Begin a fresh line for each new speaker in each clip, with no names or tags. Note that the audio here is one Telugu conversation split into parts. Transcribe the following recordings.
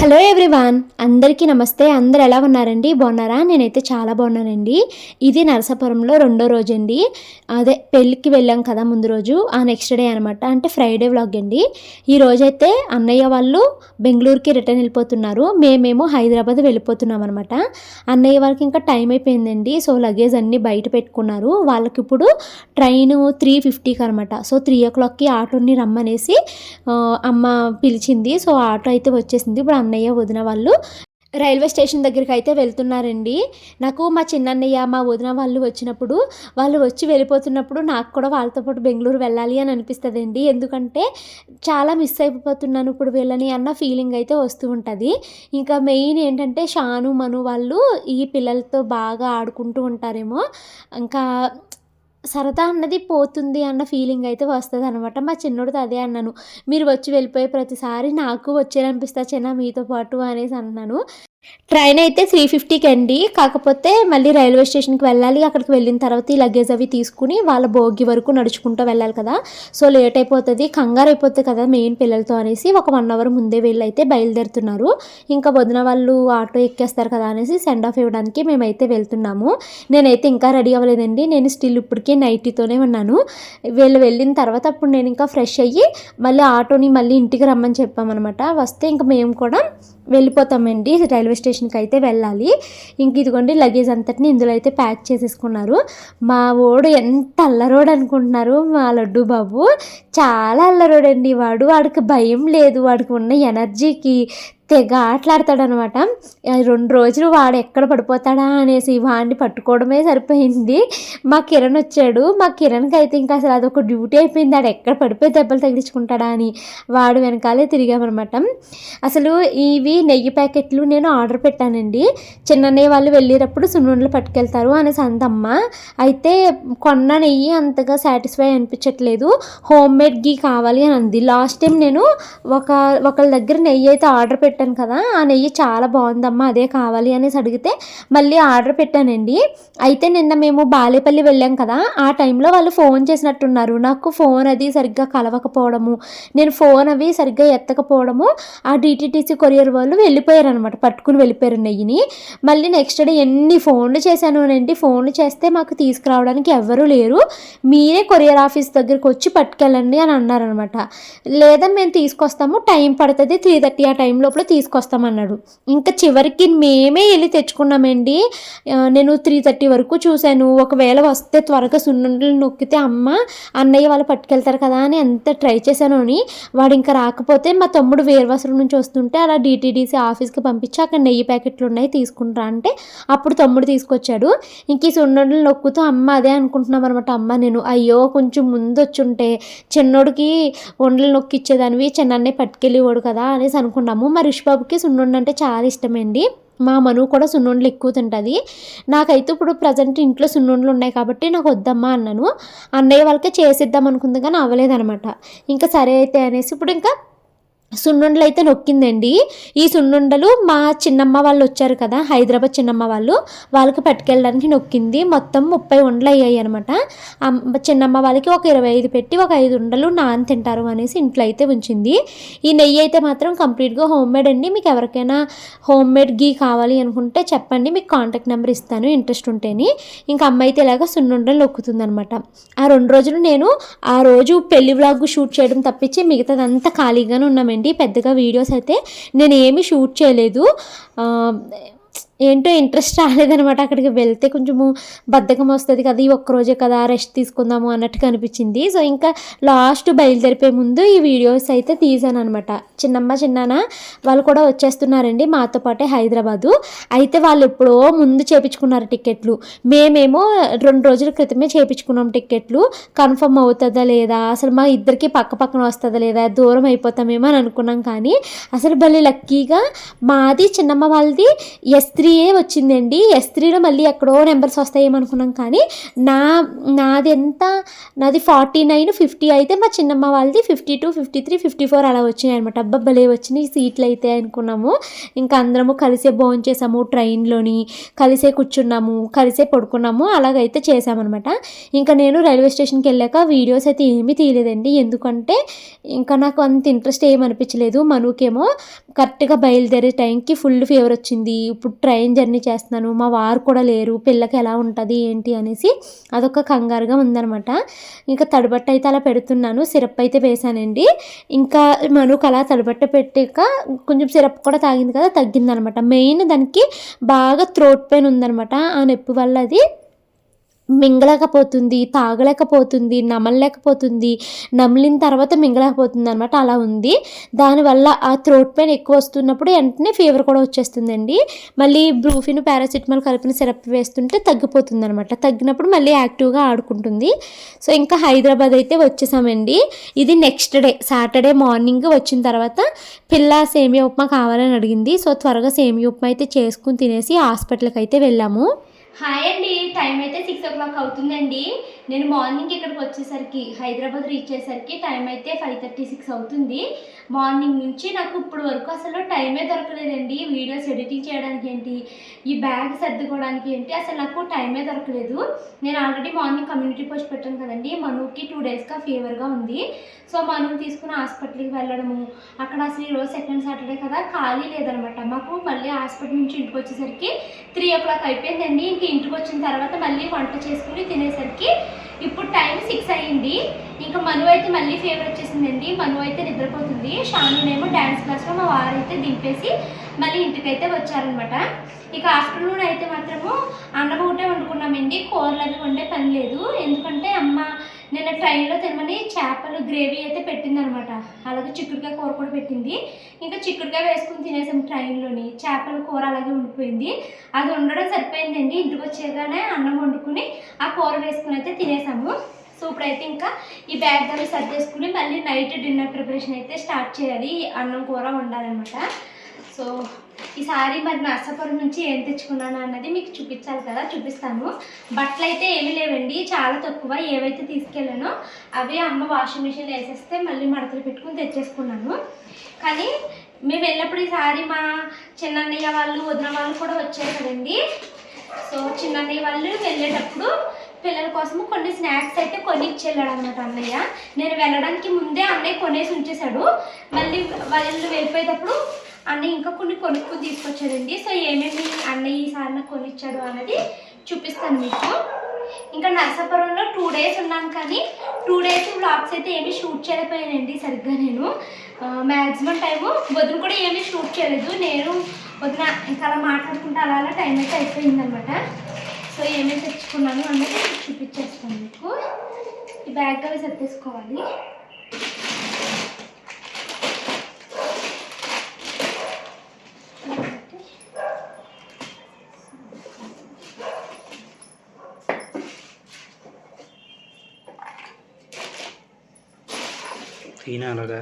హలో ఎవ్రీవాన్ అందరికీ నమస్తే. అందరు ఎలా ఉన్నారండి? బాగున్నారా? నేనైతే చాలా బాగున్నానండి. ఇది నరసాపురంలో రెండో రోజు అండి అదే పెళ్ళికి వెళ్ళాం కదా ముందు రోజు ఆ నెక్స్ట్ డే అనమాట. అంటే ఫ్రైడే వ్లాగ్ అండి. ఈ రోజైతే అన్నయ్య వాళ్ళు బెంగళూరుకి రిటర్న్ వెళ్ళిపోతున్నారు. మేమేమో హైదరాబాద్ వెళ్ళిపోతున్నాం అనమాట. అన్నయ్య వాళ్ళకి ఇంకా టైం అయిపోయిందండి. సో లగేజ్ అన్నీ బయట పెట్టుకున్నారు. వాళ్ళకి ఇప్పుడు ట్రైన్ త్రీ ఫిఫ్టీకి అనమాట. సో త్రీ ఓ క్లాక్కి ఆటోని రమ్మనేసి అమ్మ పిలిచింది. సో ఆటో అయితే వచ్చేసింది. ఇప్పుడు అన్నయ్య వదిన వాళ్ళు రైల్వే స్టేషన్ దగ్గరికి అయితే వెళ్తున్నారండి. నాకు మా చిన్నన్నయ్య మా వదిన వాళ్ళు వచ్చినప్పుడు వాళ్ళు వచ్చి వెళ్ళిపోతున్నప్పుడు నాకు కూడా వాళ్ళతో పాటు బెంగళూరు వెళ్ళాలి అని అనిపిస్తుందండి. ఎందుకంటే చాలా మిస్ అయిపోతున్నాను ఇప్పుడు వెళ్ళని అన్న ఫీలింగ్ అయితే వస్తూ ఉంటుంది. ఇంకా మెయిన్ ఏంటంటే షాను మను వాళ్ళు ఈ పిల్లలతో బాగా ఆడుకుంటూ ఉంటారేమో. ఇంకా సరదా అన్నది పోతుంది అన్న ఫీలింగ్ అయితే వస్తుంది అనమాట మా చిన్నోడితో అదే అన్నాను. మీరు వచ్చి వెళ్ళిపోయే ప్రతిసారి నాకు వచ్చేయాలనిపిస్తా చిన్న మీతో పాటు అనేసి అన్నాను. ట్రైన్ అయితే త్రీ ఫిఫ్టీకి అండి కాకపోతే మళ్ళీ రైల్వే స్టేషన్కి వెళ్ళాలి. అక్కడికి వెళ్ళిన తర్వాత ఈ లగేజ్ అవి తీసుకుని వాళ్ళ భోగి వరకు నడుచుకుంటూ వెళ్ళాలి కదా. సో లేట్ అయిపోతుంది కంగారు అయిపోతుంది కదా మెయిన్ పిల్లలతో అనేసి ఒక వన్ అవర్ ముందే వెళ్ళి అయితే బయలుదేరుతున్నారు. ఇంకా వదిన వాళ్ళు ఆటో ఎక్కేస్తారు కదా అనేసి సెండ్ ఆఫ్ ఇవ్వడానికి మేమైతే వెళ్తున్నాము. నేనైతే ఇంకా రెడీ అవ్వలేదండి. నేను స్టిల్ ఇప్పటికే నైటీతోనే ఉన్నాను. వీళ్ళు వెళ్ళిన తర్వాత అప్పుడు నేను ఇంకా ఫ్రెష్ అయ్యి మళ్ళీ ఆటోని మళ్ళీ ఇంటికి రమ్మని చెప్పామన్నమాట. వస్తే ఇంకా మేము కూడా వెళ్ళిపోతామండి రైల్వే రైల్వే స్టేషన్కి అయితే వెళ్ళాలి. ఇంక ఇదిగోండి లగేజ్ అంతటిని ఇందులో అయితే ప్యాక్ చేసేసుకున్నారు. మా ఓడు ఎంత అల్లరోడు అనుకుంటున్నారు మా లడ్డు బాబు. చాలా అల్లరోడండి వాడు. వాడికి భయం లేదు. వాడికి ఉన్న ఎనర్జీకి తెగ ఆటలాడతాడనమాట. రెండు రోజులు వాడు ఎక్కడ పడిపోతాడా? అనేసి వాడిని పట్టుకోవడమే సరిపోయింది. మా కిరణ్ వచ్చాడు. మా కిరణ్కి అయితే ఇంకా అసలు అదొక డ్యూటీ అయిపోయింది. వాడు ఎక్కడ పడిపోయి దెబ్బలు తగిలించుకుంటాడా అని వాడు వెనకాలే తిరిగామన్నమాట అసలు ఇవి నెయ్యి ప్యాకెట్లు నేను ఆర్డర్ పెట్టానండి. చిన్నయ్య వాళ్ళు వెళ్ళేటప్పుడు సున్నుండలు పట్టుకెళ్తారు అనేసి అందమ్మ. అయితే కొన్న నెయ్యి అంతగా సాటిస్ఫై అనిపించట్లేదు. హోమ్ మేడ్ గీ కావాలి అని అంది. లాస్ట్ టైం నేను ఒక ఒకళ్ళ దగ్గర నెయ్యి అయితే ఆర్డర్ పెట్టాను కదా ఆ నెయ్యి చాలా బాగుందమ్మా అదే కావాలి అనేసి అడిగితే మళ్ళీ ఆర్డర్ పెట్టానండి. అయితే నిన్న మేము బాలేపల్లి వెళ్ళాం కదా ఆ టైంలో వాళ్ళు ఫోన్ చేసినట్టున్నారు. నాకు ఫోన్ అది సరిగ్గా కలవకపోవడము నేను ఫోన్ అవి సరిగ్గా ఎత్తకపోవడము ఆ డీటీటీసీ కొరియర్ వాళ్ళు వెళ్ళిపోయారు అనమాట పట్టుకుని వెళ్ళిపోయారు నెయ్యిని. మళ్ళీ నెక్స్ట్ డే ఎన్ని ఫోన్లు చేశాను అండి ఫోన్లు చేస్తే మాకు తీసుకురావడానికి ఎవ్వరూ లేరు. మీరే కొరియర్ ఆఫీస్ దగ్గరికి వచ్చి పట్టుకెళ్ళండి అని అన్నారనమాట లేదా మేము తీసుకొస్తాము టైం పడుతుంది త్రీ థర్టీ ఆ టైం లోపల తీసుకొస్తామన్నాడు. ఇంకా చివరికి మేమే వెళ్ళి తెచ్చుకున్నామండి. నేను త్రీ థర్టీ వరకు చూశాను. ఒకవేళ వస్తే త్వరగా సున్నుండలు నొక్కితే అమ్మ అన్నయ్య వాళ్ళు పట్టుకెళ్తారు కదా అని ఎంత ట్రై చేశాను అని వాడు ఇంకా రాకపోతే మా తమ్ముడు వేరువసరం నుంచి వస్తుంటే అలా డిటీడీసీ ఆఫీస్కి పంపించి అక్కడ నెయ్యి ప్యాకెట్లు ఉన్నాయి తీసుకుంటా అంటే అప్పుడు తమ్ముడు తీసుకొచ్చాడు. ఇంక ఈ సున్నుండలు నొక్కుతూ అమ్మ అదే అనుకుంటున్నాం అనమాట అమ్మ నేను అయ్యో కొంచెం ముందు వచ్చుంటే చిన్నోడికి వండలు నొక్కిచ్చేదానివి అన్నయ్య పట్టుకెళ్ళేవాడు కదా అనేసి అనుకున్నాము. మరి మా బాబుకి సున్నుండ అంటే చాలా ఇష్టమండి. మా మనువు కూడా సున్నుండలు ఎక్కువ తింటుంది. నాకైతే ఇప్పుడు ప్రజెంట్ ఇంట్లో సున్నుండలు ఉన్నాయి కాబట్టి నాకు వద్దమ్మా అన్నాను. అన్నయ్య వాళ్ళకే చేసిద్దాం అనుకుంది కానీ అవ్వలేదనమాట ఇంకా సరే అయితే అనేసి ఇప్పుడు ఇంకా సున్నుండలు అయితే నొక్కిందండి. ఈ సున్నుండలు మా చిన్నమ్మ వాళ్ళు వచ్చారు కదా హైదరాబాద్ చిన్నమ్మ వాళ్ళు వాళ్ళకి పట్టుకెళ్ళడానికి నొక్కింది. మొత్తం ముప్పై ఉండలు అయ్యాయి అనమాట చిన్నమ్మ వాళ్ళకి ఒక ఇరవై ఐదు పెట్టి ఒక ఐదు ఉండలు నాన్ తింటారు అనేసి ఇంట్లో అయితే ఉంచింది. ఈ నెయ్యి అయితే మాత్రం కంప్లీట్గా హోమ్ మేడ్ అండి. మీకు ఎవరికైనా హోమ్ మేడ్ గీ కావాలి అనుకుంటే చెప్పండి. మీకు కాంటాక్ట్ నెంబర్ ఇస్తాను ఇంట్రెస్ట్ ఉంటేని. ఇంకా అమ్మ అయితే ఇలాగ సున్నుండలు నొక్కుతుంది అనమాట ఆ రెండు రోజులు నేను ఆ రోజు పెళ్ళి వ్లాగ్ షూట్ చేయడం తప్పించి మిగతాదంతా ఖాళీగానే ఉన్నామండి. పెద్దగా వీడియోస్ అయితే నేను ఏమీ షూట్ చేయలేదు. ఏంటో ఇంట్రెస్ట్ రాలేదనమాట అక్కడికి వెళ్తే కొంచెము బద్ధకం వస్తుంది కదా ఈ ఒక్క రోజే కదా రెస్ట్ తీసుకుందాము అన్నట్టుగా అనిపించింది. సో ఇంకా లాస్ట్ బయలుదేరిపోయే ముందు ఈ వీడియోస్ అయితే తీసాను అనమాట చిన్నమ్మ చిన్నాన్న వాళ్ళు కూడా వచ్చేస్తున్నారండి మాతో పాటే హైదరాబాదు. అయితే వాళ్ళు ఎప్పుడో ముందు చేపించుకున్నారు టికెట్లు మేమేమో రెండు రోజుల క్రితమే చేపించుకున్నాం టికెట్లు కన్ఫర్మ్ అవుతుందా లేదా? అసలు మా ఇద్దరికి పక్క పక్కన వస్తుందా లేదా? దూరం అయిపోతామేమో అని అనుకున్నాం కానీ అసలు భలే లక్కీగా మాది చిన్నమ్మ వాళ్ళది ఎస్ త్రీ త్రీయే వచ్చిందండి. ఎస్ త్రీలో మళ్ళీ ఎక్కడో నెంబర్స్ వస్తాయేమనుకున్నాం కానీ నా నాది ఎంత నాది ఫార్టీ నైన్ ఫిఫ్టీ అయితే మా చిన్నమ్మ వాళ్ళది fifty two fifty three fifty four అలా వచ్చినాయి అనమాట అబ్బబ్బలే వచ్చినాయి సీట్లు అయితే అనుకున్నాము. ఇంకా అందరము కలిసే భోజనం చేసాము ట్రైన్లోని కలిసే కూర్చున్నాము కలిసే పడుకున్నాము అలాగైతే చేసామన్నమాట. ఇంకా నేను రైల్వే స్టేషన్కి వెళ్ళాక వీడియోస్ అయితే ఏమీ తీయలేదండి. ఎందుకంటే ఇంకా నాకు అంత ఇంట్రెస్ట్ ఏమనిపించలేదు. అనిపించలేదు మనుకేమో కరెక్ట్గా బయలుదేరే టైంకి ఫుల్ ఫీవర్ వచ్చింది. ఇప్పుడు ట్రైన్ జర్నీ చేస్తున్నాను? మా వారు కూడా లేరు. పిల్లకి ఎలా ఉంటుంది? ఏంటి? అనేసి అదొక కంగారుగా ఉందనమాట ఇంకా తడిబట్ట అయితే అలా పెడుతున్నాను. సిరప్ అయితే వేసానండి ఇంకా మనుకు అలా తడిబట్ట పెట్టాక కొంచెం సిరప్ కూడా తాగింది కదా తగ్గిందనమాట మెయిన్ దానికి బాగా త్రోట్ పెయిన్ ఉందనమాట ఆ నొప్పి వల్ల అది మింగలేకపోతుంది తాగలేకపోతుంది నమలలేకపోతుంది నమిలిన తర్వాత మింగలేకపోతుంది అనమాట అలా ఉంది. దానివల్ల ఆ థ్రోట్ పెయిన్ ఎక్కువ వస్తున్నప్పుడు వెంటనే ఫీవర్ కూడా వచ్చేస్తుందండి. మళ్ళీ బ్రూఫిన్ పారాసిటమాల్ కలిపిన సిరప్ వేస్తుంటే తగ్గిపోతుంది అనమాట తగ్గినప్పుడు మళ్ళీ యాక్టివ్గా ఆడుకుంటుంది. సో ఇంకా హైదరాబాద్ అయితే వచ్చేసామండి. ఇది నెక్స్ట్ డే సాటర్డే మార్నింగ్ వచ్చిన తర్వాత పిల్ల సేమియా ఉప్మా కావాలని అడిగింది. సో త్వరగా సేమియా ఉప్మా అయితే చేసుకుని తినేసి హాస్పిటల్కి అయితే వెళ్ళాము. హాయ్ అండి టైం అయితే సిక్స్ ఓ క్లాక్ అవుతుందండి. నేను మార్నింగ్ ఇక్కడికి వచ్చేసరికి హైదరాబాద్ రీచ్ అయ్యేసరికి టైం అయితే ఫైవ్ థర్టీ సిక్స్ అవుతుంది. మార్నింగ్ నుంచి నాకు ఇప్పుడు వరకు అసలు టైమే దొరకలేదండి. వీడియోస్ ఎడిటింగ్ చేయడానికి ఏంటి ఈ బ్యాగ్ సర్దుకోవడానికి ఏంటి అసలు నాకు టైమే దొరకలేదు. నేను ఆల్రెడీ మార్నింగ్ కమ్యూనిటీ పోస్ట్ పెట్టాను కదండి. మనుకి టూ డేస్గా ఫీవర్గా ఉంది. సో మనం తీసుకుని హాస్పిటల్కి వెళ్ళడము అక్కడ అసలు ఈరోజు సెకండ్ సాటర్డే కదా ఖాళీ లేదనమాట. మాకు మళ్ళీ హాస్పిటల్ నుంచి ఇంటికి వచ్చేసరికి త్రీ ఓ క్లాక్ అయిపోయిందండి. ఇంక ఇంటికి వచ్చిన తర్వాత మళ్ళీ వంట చేసుకుని తినేసరికి ఇప్పుడు టైం సిక్స్ అయ్యింది. ఇంకా మను అయితే మళ్ళీ ఫీవర్ వచ్చేసిందండి. మను అయితే నిద్రపోతుంది. షానునేమో డ్యాన్స్ క్లాస్లో మా వారు అయితే దింపేసి మళ్ళీ ఇంటికైతే వచ్చారనమాట ఇక ఆఫ్టర్నూన్ అయితే మాత్రము అన్నం ఒకటే వండుకున్నామండి. కూరలు అవి వండే పని లేదు. ఎందుకంటే అమ్మ నిన్న ట్రైన్లో తినమని చేపలు గ్రేవీ అయితే పెట్టింది అనమాట అలాగే చిక్కుడుకాయ కూర కూడా పెట్టింది. ఇంకా చిక్కుడుకాయ వేసుకుని తినేసాం ట్రైన్లోని చేపల కూర అలాగే ఉండిపోయింది. అది ఉండడం సరిపోయిందండి. ఇంటికి వచ్చేగానే అన్నం వండుకుని ఆ కూర వేసుకుని అయితే తినేసాము. సో ఇప్పుడైతే ఇంకా ఈ బ్యాగ్ అవి సర్దేసుకుని మళ్ళీ నైట్ డిన్నర్ ప్రిపరేషన్ అయితే స్టార్ట్ చేయాలి. అన్నం కూర వండాలన్నమాట. సో ఈసారి మరి నర్సాపురం నుంచి ఏం తెచ్చుకున్నాను అన్నది మీకు చూపించాలి కదా చూపిస్తాను. బట్టలు అయితే ఏమీ లేవండి చాలా తక్కువ. ఏవైతే తీసుకెళ్ళానో అవి అమ్మ వాషింగ్ మిషన్ వేసేస్తే మళ్ళీ మడతలు పెట్టుకుని తెచ్చేసుకున్నాను. కానీ మేము వెళ్ళినప్పుడు ఈసారి మా చిన్నన్నయ్య వాళ్ళు వదిన వాళ్ళు కూడా వచ్చారు కదండి. సో చిన్నన్నయ్య వాళ్ళు వెళ్ళేటప్పుడు పిల్లల కోసము కొన్ని స్నాక్స్ అయితే కొని ఇచ్చేళ్ళాడు అనమాట అన్నయ్య. నేను వెళ్ళడానికి ముందే అన్నయ్య కొనేసి ఉంచేశాడు. మళ్ళీ వాళ్ళు వెళ్ళిపోయేటప్పుడు అన్నయ్య ఇంకా కొన్ని కొనుక్కు తీసుకొచ్చాడండి. సో ఏమేమి అన్నయ్య ఈసారి నాకు కొనిచ్చాడు అన్నది చూపిస్తాను మీకు. ఇంకా నరసాపురంలో టూ డేస్ ఉన్నాను కానీ టూ డేస్ బ్లాగ్స్ అయితే ఏమీ షూట్ చేయలేకపోయానండి సరిగ్గా నేను. మ్యాక్సిమం టైము వదిన కూడా ఏమీ షూట్ చేయలేదు. నేను వదిన ఇంకా అలా మాట్లాడుకుంటే అలా అలా టైం అయితే అయిపోయిందనమాట సో ఏమేమి తెచ్చుకున్నాను అన్నది చూపించేస్తాను మీకు. ఈ బ్యాగ్ అవి సర్దేసుకోవాలి
ఈయన అలాగా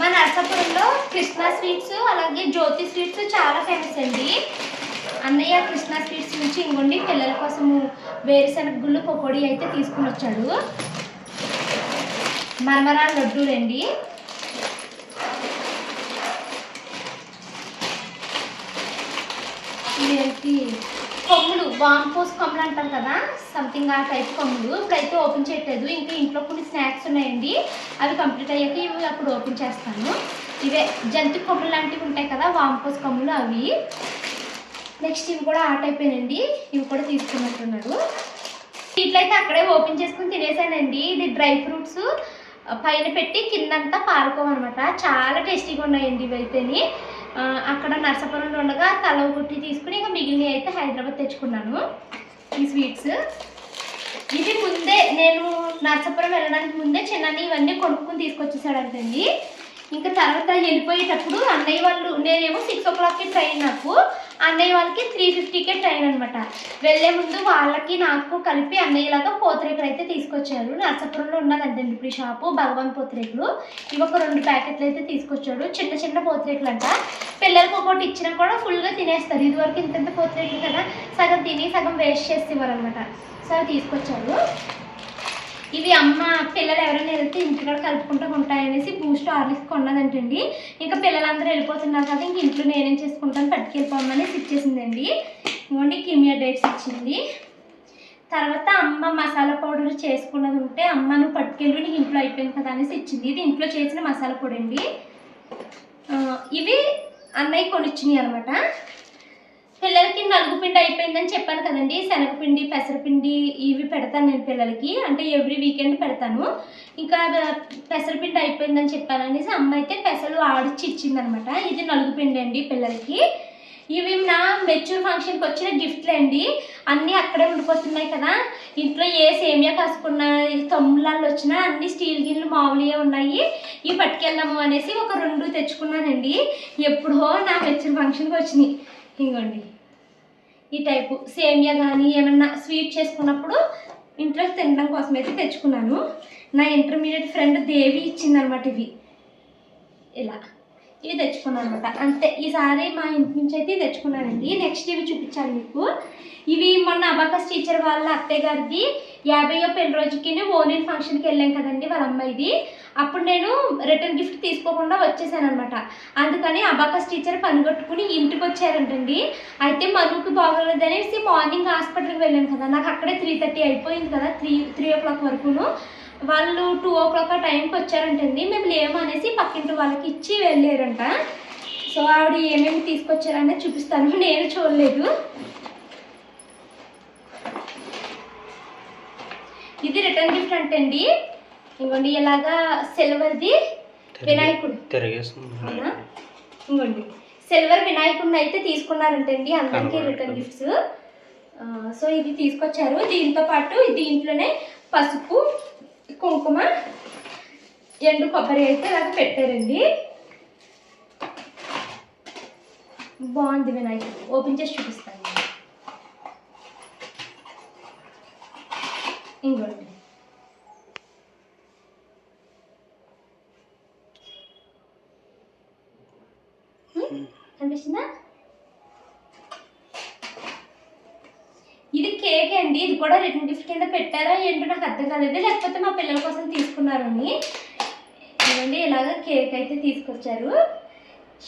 మా నరసాపురంలో కృష్ణ స్వీట్స్ అలాగే జ్యోతి స్వీట్స్ చాలా ఫేమస్ అండి. అన్నయ్య కృష్ణ స్వీట్స్ నుంచి ఇంకొండి పిల్లల కోసము వేరుశనగ గుళ్ళు పకోడీ అయితే తీసుకుని వచ్చాడు. మరమరా లడ్డూలండి. ఇదేంటి? కొమ్ములు వాంపోస్ కొమ్ములు అంటారు కదా? సంథింగ్ ఆ టైప్ కొమ్ములు. ఇప్పుడైతే ఓపెన్ చేయట్లేదు. ఇంకా ఇంట్లో కొన్ని స్నాక్స్ ఉన్నాయండి. అవి కంప్లీట్ అయ్యాక ఇవి అప్పుడు ఓపెన్ చేస్తాను. ఇవే జంతు కొమ్ములు లాంటివి ఉంటాయి కదా వాంపోస్ కొమ్ములు అవి. నెక్స్ట్ ఇవి కూడా ఆ టైపేనండి ఇవి కూడా తీసుకున్నట్టున్నాడు ఇట్లయితే అక్కడే ఓపెన్ చేసుకుని తినేసానండి. ఇది డ్రై ఫ్రూట్స్. పైన పెట్టి కిందంతా పారుకోమన్నమాట చాలా టేస్టీగా ఉన్నాయండి ఇవి అయితేని అక్కడ నర్సాపురంలో ఉండగా తల కుట్టి తీసుకుని ఇంకా మిగిలినవి అయితే హైదరాబాద్ తెచ్చుకున్నాను. ఈ స్వీట్స్. ఇది ముందే నేను నర్సాపురం వెళ్ళడానికి ముందే చిన్న ఇవన్నీ కొనుక్కుని తీసుకొచ్చేసాడంటండి ఇంకా తర్వాత వెళ్ళిపోయేటప్పుడు అన్నయ్య వాళ్ళు నేనేమో సిక్స్ ఓ క్లాక్కి ట్రైన్ నాకు. అన్నయ్య వాళ్ళకి త్రీ ఫిఫ్టీకే ట్రైన్ అనమాట వెళ్ళే ముందు వాళ్ళకి నాకు కలిపి అన్నయ్యలాగా పోతరేకులు అయితే తీసుకొచ్చారు. నర్సాపురంలో ఉన్నదండి ఇప్పుడు షాపు భగవాన్ పోతరేకులు. ఇవి ఒక రెండు ప్యాకెట్లు అయితే తీసుకొచ్చాడు. చిన్న చిన్న పోతరేకులు అంట పిల్లలకి ఒకటి ఇచ్చినా కూడా ఫుల్గా తినేస్తారు. ఇదివరకు ఇంత పోతరేకులు కదా సగం తిని సగం వేస్ట్ చేసేవారు అనమాట సో తీసుకొచ్చాడు తీసుకొచ్చారు. ఇవి అమ్మ పిల్లలు ఎవరైనా వెళ్తే ఇంటికాడ కలుపుకుంటూ ఉంటాయనేసి బూస్ట్ ఆర్లిక్స్ కొన్నదంటండి. ఇంకా పిల్లలందరూ వెళ్ళిపోతున్నారు కదా ఇంక ఇంట్లో నేనేం చేసుకుంటాను పట్టుకెళ్ళిపోమని ఇచ్చేసిందండి. ఇవ్వండి కిమియా డేట్స్ ఇచ్చింది. తర్వాత అమ్మ మసాలా పౌడర్ చేసుకున్నది ఉంటే అమ్మ నువ్వు పట్టుకెళ్ళి నీకు ఇంట్లో అయిపోయింది కదా అనేసి ఇచ్చింది. ఇది ఇంట్లో చేసిన మసాలా పొడి అండి. ఇవి అన్నయ్య కొనిచ్చినాయి అనమాట పిల్లలకి నలుగు పిండి అయిపోయిందని చెప్పాను కదండి. శనగపిండి పెసరపిండి ఇవి పెడతాను నేను పిల్లలకి. అంటే ఎవ్రీ వీకెండ్ పెడతాను. ఇంకా పెసరపిండి అయిపోయిందని చెప్పాను అనేసి అమ్మ అయితే పెసలు ఆడిచ్చి ఇచ్చిందనమాట. ఇది నలుగు పిండి అండి పిల్లలకి. ఇవి నా మెచ్యూర్ ఫంక్షన్కి వచ్చిన గిఫ్ట్లు అండి. అన్నీ అక్కడే ఉండిపోతున్నాయి కదా. ఇంట్లో ఏ సేమియా కాసుకున్న తమ్ముళ్ళు వచ్చినా అన్ని స్టీల్ గిన్నెలు మామూలుగా ఉన్నాయి. ఇవి పట్టుకెళ్దాము అనేసి ఒక రెండు తెచ్చుకున్నానండి. ఎప్పుడో నా మెచ్యూర్ ఫంక్షన్కి వచ్చినాయి. ఇంకోండి ఈ టైపు సేమియా కానీ ఏమన్నా స్వీట్ చేసుకున్నప్పుడు ఇంట్లో తినడం కోసం అయితే తెచ్చుకున్నాను. నా ఇంటర్మీడియట్ ఫ్రెండ్ దేవి ఇచ్చిందనమాట ఇవి. ఇలా. ఇవి తెచ్చుకున్నాను అనమాట అంతే. ఈసారి మా ఇంటి నుంచి అయితే తెచ్చుకున్నానండి. నెక్స్ట్ ఇవి చూపించాలి మీకు. ఇవి మొన్న అబాకస్ టీచర్ వాళ్ళ అత్తయ్య గారిది యాభైయో పెళ్ళి రోజుకి ఓనియన్ ఫంక్షన్కి వెళ్ళాం కదండి వాళ్ళ అమ్మాయిది. అప్పుడు నేను రిటర్న్ గిఫ్ట్ తీసుకోకుండా వచ్చేసాను అనమాట అందుకని అబాకస్ టీచర్ పనిగొట్టుకుని ఇంటికి వచ్చారంటండి అయితే మనుకి బాగోలేదు అనేసి మార్నింగ్ హాస్పిటల్కి వెళ్ళాను కదా. నాకు అక్కడే త్రీ థర్టీ అయిపోయింది కదా త్రీ త్రీ ఓ క్లాక్ వరకును. వాళ్ళు టూ ఓ క్లాక్ ఆ టైంకి వచ్చారంటండి. మేము లేము అనేసి పక్కింటి వాళ్ళకి ఇచ్చి వెళ్ళారంట. సో ఆవిడ ఏమేమి తీసుకొచ్చారనే చూపిస్తాను. నేను చూడలేదు. ఇది రిటర్న్ గిఫ్ట్ అంటండి. ఇవ్వండి ఇలాగా సిల్వర్ది వినాయకుడు. అవునా? ఇంకోండి సిల్వర్ వినాయకుడిని అయితే తీసుకున్నారంటండి అందరికీ రిటర్న్ గిఫ్ట్స్. సో ఇది తీసుకొచ్చారు. దీంతో పాటు దీంట్లోనే పసుపు కుంకుమ ఎండు కొబ్బరి అయితే ఇలాగ పెట్టారండి. బాగుంది వినాయకుడు. ఓపెన్ చేసి చూపిస్తాను. ఇంకోండి ఇది కేక్ అండి. ఇది కూడా రిటర్న్ గిఫ్ట్ కింద పెట్టారా ఏంటో నాకు అర్థం కాలేదు. లేకపోతే మా పిల్లల కోసం తీసుకున్నారని. ఇవ్వండి ఇలాగ కేక్ అయితే తీసుకొచ్చారు.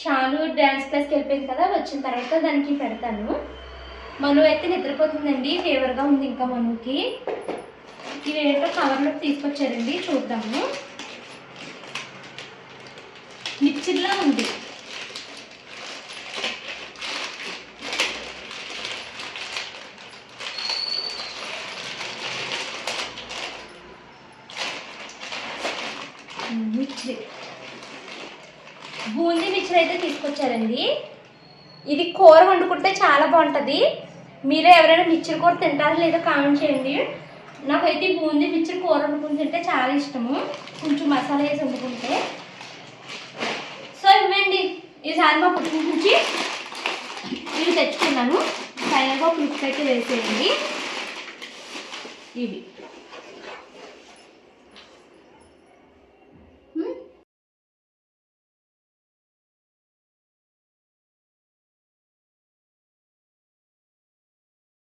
షాను డ్యాన్స్ క్లాస్కి వెళ్ళిపోయింది కదా వచ్చిన తర్వాత దానికి పెడతాను. మను అయితే నిద్రపోతుందండి ఫేవర్గా ఉంది ఇంకా మనుకి. ఇవి ఏంటో తీసుకొచ్చారండి చూద్దాము. మిక్చర్లా ఉంది మిక్చర్ బూందీ మిక్చర్ అయితే ఇది కూర వండుకుంటే చాలా బాగుంటుంది. మీరే ఎవరైనా మిక్చర్ కూర తింటారా లేదో కామెంట్ చేయండి. నాకైతే బూంది బూందీ మిక్చర్ కూర వండుకుని తింటే చాలా ఇష్టము. కొంచెం మసాలా వేసి వండుకుంటే. సో ఇవ్వండి ఈసారి మా పుట్టిన నుంచి ఇవి తెచ్చుకున్నాను. ఫైనల్గా ఒక అయితే వేసేయండి. ఇవి